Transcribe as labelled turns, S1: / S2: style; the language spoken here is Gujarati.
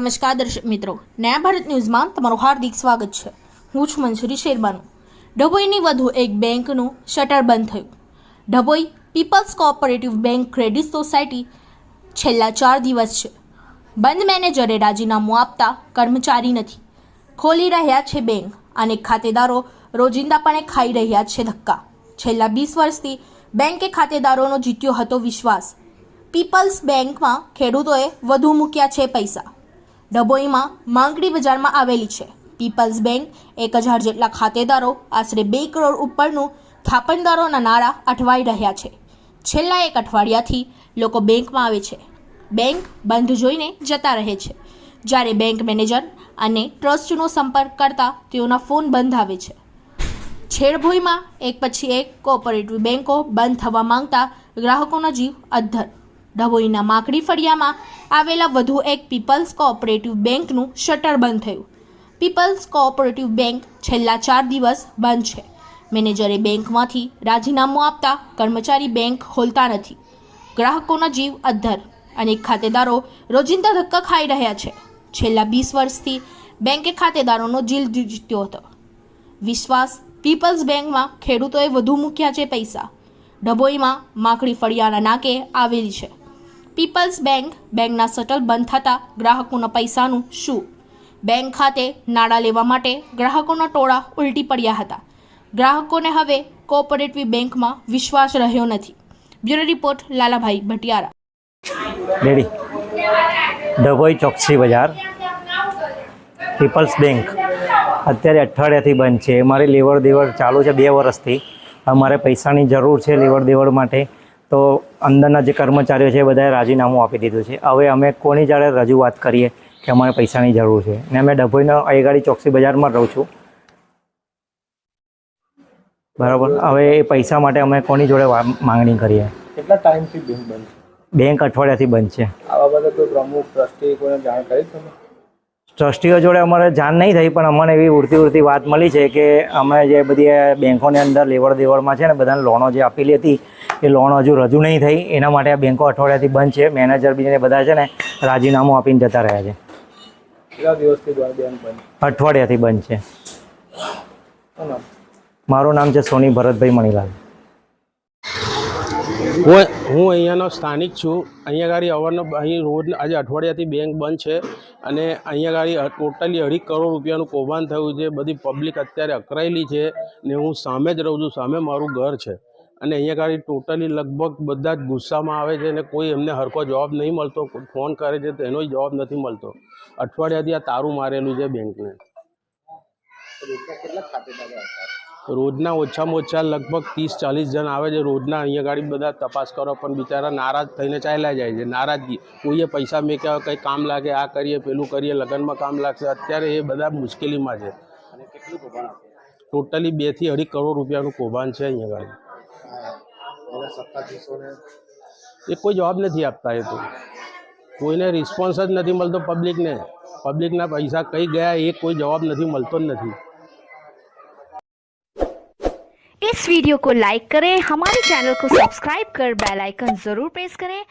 S1: નમસ્કાર દર્શક મિત્રો. નયા ભારત ન્યૂઝમાં તમારું હાર્દિક સ્વાગત છે. હું છું મંસૂરી શેરબાનુ. ડભોઈની વધુ એક બેંકનું શટર બંધ થયું. Dabhoi people's cooperative bank credit society છેલ્લા ચાર દિવસ છે. બંધ મેનેજરે રાજીનામું આપતા કર્મચારી નથી. ખોલી રહ્યા છે બેંક અને ખાતેદારો રોજિંદાપણે ખાઈ રહ્યા છે ધક્કા. છેલ્લા વીસ વર્ષથી બેંકે ખાતેદારોનો જીત્યો હતો વિશ્વાસ. પીપલ્સ બેંકમાં ખેડૂતોએ વધુ મૂક્યા છે પૈસા. ડભોઈમાં માંગડી બજારમાં આવેલી છે. પીપલ્સ બેંક એક હજાર જેટલા ખાતેદારો આશરે બે કરોડ ઉપરનું થાપણદારોના નાણાં અટવાઈ રહ્યા છે. છેલ્લા એક અઠવાડિયાથી લોકો બેંકમાં આવે છે. બેંક બંધ જોઈને જતા રહે છે. જ્યારે બેંક મેનેજર અને ટ્રસ્ટનો સંપર્ક કરતા તેઓના ફોન બંધ આવે છે. છેડભોઈમાં એક પછી એક કોઓપરેટિવ બેન્કો બંધ થવા માંગતા ગ્રાહકોના જીવ અદ્ધર ડભોઈના માકડી ફળિયામાં આવેલા વધુ એક પીપલ્સ કોઓપરેટિવ બેંકનું શટર બંધ થયું. પીપલ્સ કોઓપરેટિવ બેંક છેલ્લા ચાર દિવસ બંધ છે. મેનેજરે બેંકમાંથી રાજીનામું આપતા કર્મચારી બેંક ખોલતા નથી. ગ્રાહકોના જીવ અદ્ધર અનેક ખાતેદારો રોજિંદા ધક્કા ખાઈ રહ્યા છે. છેલ્લા વીસ વર્ષથી બેંકે ખાતેદારોનો જીલ જીત્યો હતો. વિશ્વાસ પીપલ્સ બેંકમાં ખેડૂતોએ વધુ મૂક્યા છે પૈસા. ડભોઈમાં માખડી ફળિયાના નાકે આવેલી છે. પીપલ્સ બેંક બેંકના શટલ બંધ થતાં ગ્રાહકોના પૈસાનું શું? બેંક ખાતે નાણાં લેવા માટે ગ્રાહકોના ટોળા ઉલટી પડ્યા હતા. ગ્રાહકોને હવે કોઓપરેટિવ બેંકમાં વિશ્વાસ રહ્યો નથી. Bureau report, Lalabhai Bhatiyara.
S2: Daddy Dabhoi Choksi બજાર. પીપલ્સ બેંક અત્યારે અઠવાડિયાથી બંધ છે. મારે લેવડ દેવડ ચાલુ છે બે વર્ષથી. અમારે પૈસાની જરૂર છે લેવડ દેવડ માટે. તો અંદરના જે કર્મચારીઓ છે એ બધાએ રાજીનામું આપી દીધું છે. હવે અમે કોની જાડે રજૂઆત કરીએ કે અમારે પૈસાની જરૂર છે? ને અમે ડભોઈનો અહીગાડી ચોકસી બજારમાં રહું છું. બરાબર? હવે એ પૈસા માટે અમે કોની જોડે માંગણી કરીએ?
S3: કેટલા ટાઈમથી બેંક બંધ
S2: બેંક અઠવાડિયાથી બંધ છે.
S3: આ બાબતે કોઈ પ્રમુખ ટ્રસ્ટી કોઈને જાણ કરી તમે
S2: ટ્રસ્ટીઓ જોડે અમારે જાણ નહીં થઈ પણ અમને એવી ઉડતી ઉડતી વાત મળી છે કે અમે જે બધી બેંકોની અંદર લેવડ દેવડમાં છે ને બધાને લોનો જે આપેલી હતી એ લોન હજુ રજૂ નહીં થઈ. એના માટે આ બેંકો અઠવાડિયાથી બંધ છે. મેનેજર બી ને બધા છે ને રાજીનામું આપીને જતા રહ્યા છે.
S3: કેટલા દિવસથી બેંક બંધ
S2: અઠવાડિયાથી બંધ છે. મારું નામ છે સોની ભરતભાઈ મણીલાલ.
S4: હું હું અહીંયાનો સ્થાનિક છું. અહીંયા ગાડી અવારનો અહીં રોજ આજે અઠવાડિયાથી બેંક બંધ છે. અને અહીંયા ગાડી ટોટલી અઢી કરોડ રૂપિયાનું કૌભાંડ થયું છે. બધી પબ્લિક અત્યારે અકરાયેલી છે. ને હું સામે જ રહું છું. સામે મારું ઘર છે. અને અહીંયા ગાડી ટોટલી લગભગ બધા જ ગુસ્સામાં આવે છે અને કોઈ એમને હરખો જવાબ નહીં મળતો. ફોન કરે છે તો એનો જવાબ નથી મળતો. અઠવાડિયાથી આ તારું મારેલું છે બેંકને. રોજના ઓછામાં ઓછા લગભગ ત્રીસ ચાલીસ જણ આવે છે. રોજના અહીંયા ગાડી બધા તપાસ કરો પણ બિચારા નારાજ થઈને ચાલ્યા જાય છે. નારાજગી. કોઈએ પૈસા મેક્યા કંઈ કામ લાગે આ કરીએ પેલું કરીએ લગ્નમાં કામ લાગશે. અત્યારે એ બધા મુશ્કેલીમાં છે. ટોટલી બેથી અઢી કરોડ રૂપિયાનું કૌભાંડ છે અહીંયા ગાડી. એ કોઈ જવાબ નથી આપતા એ તો કોઈને રિસ્પોન્સ જ નથી મળતો પબ્લિકને પબ્લિકના પૈસા કઈ ગયા એ કોઈ જવાબ નથી મળતો જ નથી
S5: इस वीडियो को लाइक करें हमारे चैनल को सब्सक्राइब कर बेल आइकन जरूर प्रेस करें